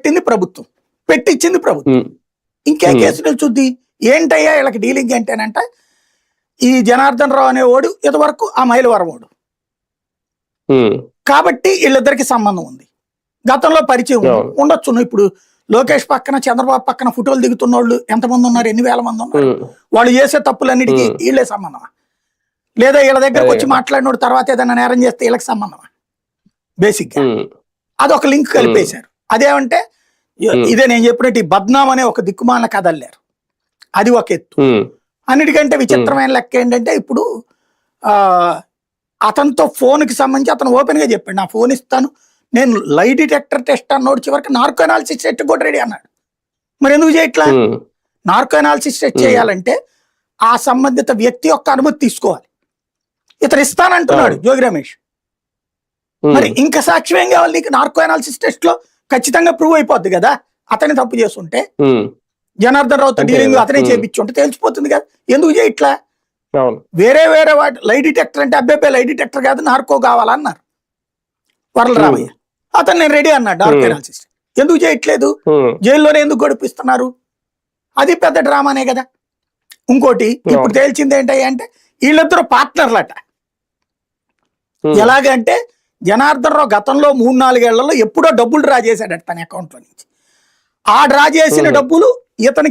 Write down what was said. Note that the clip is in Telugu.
పెట్టింది ప్రభుత్వం. పెట్టించింది ప్రభుత్వం. ఇంకే. కేసులు చూద్ది ఏంటయ్యా వీళ్ళకి డీలింగ్ ఏంటనంట? ఈ జనార్దన్ రావు అనేవాడు ఇంతవరకు ఆ మైలవరమోడు ఉమ్, కాబట్టి వీళ్ళిద్దరికి సంబంధం ఉంది. గతంలో పరిచయం. ఉండొచ్చు. ఇప్పుడు లోకేష్ పక్కన చంద్రబాబు పక్కన ఫోటోలు దిగుతున్న వాళ్ళు ఎంతమంది ఉన్నారు? ఎన్ని వేల మంది ఉన్నారు. వాళ్ళు చేసే తప్పులన్నిటికీ. వీళ్ళే సంబంధమా? లేదా వీళ్ళ దగ్గరకు వచ్చి. మాట్లాడినోడు తర్వాత ఏదైనా నేరం చేస్తే వీళ్ళకి సంబంధమా? బేసిక్గా ఉమ్, అదొక లింక్ కలిపేశారు. అదేమంటే. ఇదే నేను చెప్పినట్టు ఈ బద్నాం అనే ఒక దిక్కుమాల కదల్లారు అది ఒక ఎత్తు. అన్నిటికంటే విచిత్రమైన లెక్క ఏంటంటే ఇప్పుడు ఆ అతనితో ఫోన్కి సంబంధించి అతను ఓపెన్గా చెప్పాడు నా ఫోన్ ఇస్తాను నేను లై డిటెక్టర్ టెస్ట్ అన్నోడు చివరికి నార్కో అనాలిసిస్ టెస్ట్ కూడా రెడీ అన్నాడు. మరి ఎందుకు చేయట్లా నార్కో అనాలిసిస్ టెస్ట్. చేయాలంటే ఆ సంబంధిత వ్యక్తి యొక్క అనుమతి తీసుకోవాలి. ఇతను ఇస్తానంటున్నాడు. జోగి రమేష్. మరి ఇంకా సాక్ష్యం ఏం కావాలి నీకు? నార్కో అనాలిసిస్ టెస్ట్లో ఖచ్చితంగా ప్రూవ్ అయిపోద్ది కదా. అతని తప్పు చేస్తుంటే జనార్దన్ రావుతో డీలింగ్. అతనే. చేపించుంటే తెలిసిపోతుంది కదా. ఎందుకు చేయట్లా వేరే వేరే వాటి లై డిటెక్టర్ అంటే అబ్బాయి లై డిటెక్టర్ కాదు నార్కో కావాలన్నారు. వరల రామయ్య. అతను నేను రెడీ అన్నాడు డార్క్. అనాలిసిస్ ఎందుకు చేయట్లేదు? జైల్లోనే ఎందుకు గడిపిస్తున్నారు? అది పెద్ద డ్రామానే కదా. ఇంకోటి ఇప్పుడు. తేల్చింది ఏంటి అంటే వీళ్ళిద్దరు పార్ట్నర్లట ఎలాగంటే జనార్దన్ రావు గతంలో మూడు నాలుగేళ్ళలో ఎప్పుడో డబ్బులు డ్రా చేశాడట తన అకౌంట్లో నుంచి ఆ డ్రా చేసిన. డబ్బులు ఇతనికి